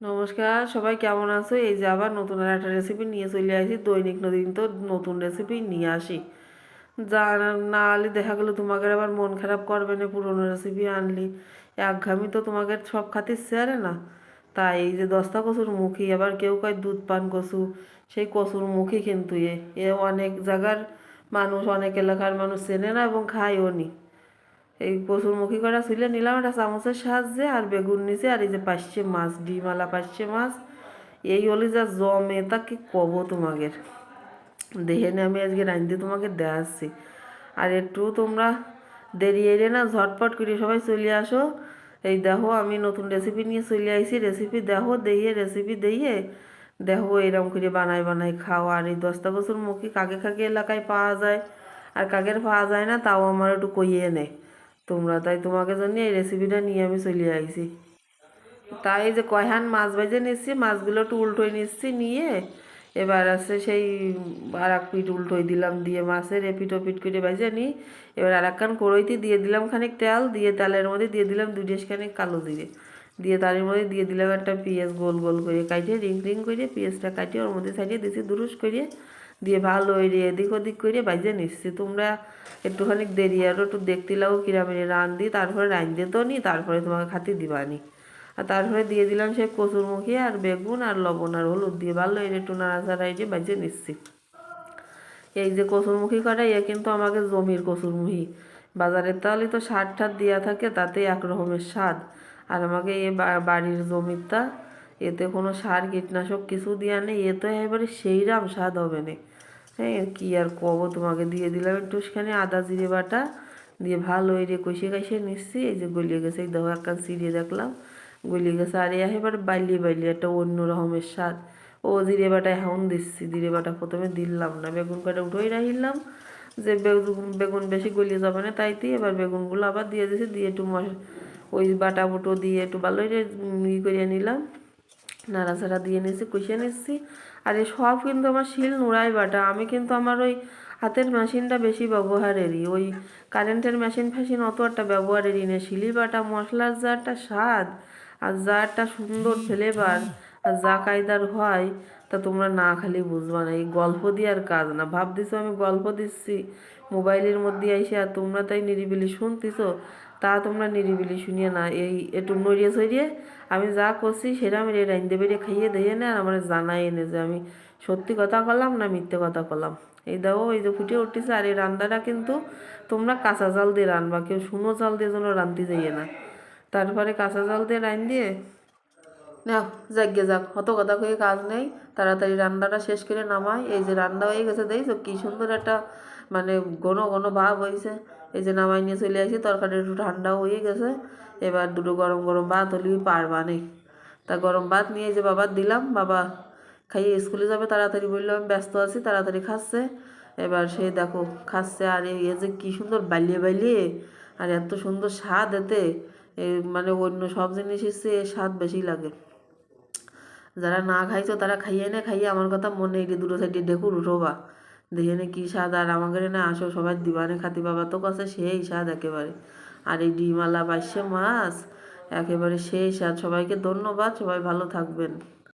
নমস্কার, সবাই কেমন আছো? এই যে আবার নতুন আর একটা রেসিপি নিয়ে চলে আসি। দৈনিক নদীন তো নতুন রেসিপি নিয়ে আসি। যা না আনলে দেখা গেলো তোমাকে আবার মন খারাপ করবে না পুরোনো রেসিপি আনলি। একঘামি তো তোমাকে সব খাতির সেরে না। তাই এই যে দস্তা কচুর মুখী, আবার কেউ কয় দুধ পান কচু, সেই কচুর মুখী কিন্তু এ অনেক জায়গার মানুষ, অনেক এলাকার মানুষ চেনে না এবং খায়ও নি। এই কচুর মুখী করা ছিলে নিলাম একটা চামচের সাহায্যে, আর বেগুন নিচে আর এই যে পাশে মাছ ডিমালা পাশে মাছ। এই হলে যা জমে, তা কি কব তোমাকে দেখে নে, আমি আজকে রাঁধতে তোমাকে দেখাচ্ছি আর একটু তোমরা দেরি এলে না, ঝটপট করে সবাই চলে আসো। এই দেখো, আমি নতুন রেসিপি নিয়ে চলে আইছি। রেসিপি দেখো দিয়ে রেসিপি দিয়ে দেখো এরকম করে বানাই বানাই খাও। আর এই দশটা বছর মুখী কাকে কাকে এলাকায় পাওয়া যায়, আর কাকের পাওয়া যায় না, তাও আমার একটু কইয়ে নেয় তোমরা তাই তোমাকে জন্য এই রেসিপিটা নিয়ে আমি চলে আইছি। তাই যে কয়হান মাছ ভেজে নিচ্ছি, মাছগুলো একটু উল্টোই নিচ্ছি, নিয়ে এবার আছে সেই আর এক পিঠ উল্টোই দিলাম, দিয়ে মাছের এপিট ওপিট করে ভেজে নিই এবার আর একখান কড়ইতে দিয়ে দিলাম খানিক তেল, দিয়ে তেলের মধ্যে দিয়ে দিলাম দু ডেস খানিক কালো জিরে। দিয়ে তার মধ্যে দিয়ে দিলাম একটা পেঁয়াজ গোল গোল করে কাটিয়ে রিং রিং করে পেঁয়াজটা কাটিয়ে ওর মধ্যে সাইডে দিয়েছি দুরুস করে দিয়ে ভালো এড়িয়ে এদিক ওদিক করে বাজে নিচ্ছি। তোমরা একটুখানি দেরি আরও একটু দেখতে লাও কিরামে রান দিই তারপরে রান দিয়ে তো নি, তারপরে তোমাকে খাতি দিবানি আর তারপরে দিয়ে দিলাম সেই কচুরমুখী আর বেগুন আর লবণ আর হলুদ দিয়ে ভালো এর একটু নাড়াচাড়া এটি বাজে নিচ্ছি। এই যে কচুরমুখী করা এ কিন্তু আমাকে জমির কচুরমুখী। বাজারের তাহলে তো সার ঠার দেওয়া থাকে তাতে এক রকমের স্বাদ আর আমাকে এ বাড়ির জমিরটা এতে কোনো সার, কীটনাশক কিছু দেওয়া নেই, এ তো এবারে সেইরাম স্বাদ হবে না। হ্যাঁ কী আর কব, তোমাকে দিয়ে দিলাম একটুখানি আদা, জিরে বাটা, দিয়ে ভালো এই রে কষিয়ে কষিয়ে নিচ্ছি, এই যে গলিয়ে গেছে, এই দেখো একটা চিড়িয়ে দেখলাম। গলিয়ে গেছে, আর এ এবার বাইলিয়ে বাইলিয়ে একটা অন্য রকমের স্বাদ। ও জিরে বাটা এখন দিচ্ছি, জিরে বাটা প্রথমে দিলাম না, বেগুন কাটা উঠেই রাখিলাম যে বেগুন বেগুন বেশি গলিয়ে যাবে না তাইতেই এবার বেগুনগুলো আবার দিয়ে দিয়েছি, দিয়ে একটু ওই বাটা বুটো দিয়ে একটু ভালোই ই করে নিলাম। নাড়াচাড়া দিয়ে নিচ্ছি কষিয়ে নিচ্ছি আর এই সব কিন্তু আমার শিল নোড়াই বাটা। আমি কিন্তু আমার ওই হাতের মেশিনটা বেশি ব্যবহারেরই। ওই কারেন্টের মেশিন ফ্যাশিন অত একটা ব্যবহারেরই নেই। শিলি বাটা, মশলার যা একটা স্বাদ, আর যা একটা সুন্দর ফ্লেভার আর যা কায়দার হয়, তা তোমরা না খালি বুঝবা না। এই গল্প দিয়ে আর কাজ না। ভাব দিছো আমি গল্প দিচ্ছি, মোবাইলের মধ্যে এসে আর তোমরা তাই নিরিবিলি শুনতেছো তা তোমরা নিরিবিলি শুনিয়ে না। এই একটু নড়িয়ে সরিয়ে আমি যা করছি সেটা আমি রাইন্দে বেরিয়ে খাইয়ে দিয়ে নে আর আমার জানাই এনে যে আমি সত্যি কথা করলাম না মিথ্যে কথা করলাম এই দেখো, এই যে ফুটে উঠতেছে আর এই রান্নাটা কিন্তু তোমরা কাঁচা জাল দিয়ে রানবা কেউ শুনো চাল দিয়ে যেন রানতে যাইয়ে না। তারপরে কাঁচা জাল দিয়ে রান দিয়ে না যাকে যাক, অত কথা কয়ে কাজ নেই। তাড়াতাড়ি রান্নাটা শেষ করে নামাই। এই যে রান্না হয়ে গেছে, দেখছ কী সুন্দর একটা মানে ঘন ঘন ভাব হয়েছে এই যে নামাই নিয়ে চলে আসি তরকারি একটু ঠান্ডাও হয়ে গেছে। এবার দুটো গরম গরম ভাত হলেই পারবা নেই তা গরম ভাত নিয়ে যে বাবার দিলাম, বাবা খাইয়ে স্কুলে যাবে তাড়াতাড়ি বলল, আমি ব্যস্ত আছি, তাড়াতাড়ি খাচ্ছে। এবার সে দেখো খাচ্ছে, আর এই যে কী সুন্দর বালিয়ে বালিয়ে, আর এত সুন্দর স্বাদ এতে। মানে অন্য সব জিনিসের চেয়ে স্বাদ বেশি লাগে। যারা না খাইছো তারা খাইয়ে নে, খাইয়ে আমার কথা মনে এই দুটো সাইডে ডেকুর উঠোবা দেখে নে কী স্বাদ, আর আমাকে না আসো, সবাই দিবানে খাতি বাবা তো কাছে সেই স্বাদ একেবারে। আর এই ডিমালা বাইশে মাছ একেবারে সেই স্বাদ। সবাইকে ধন্যবাদ, সবাই ভালো থাকবেন।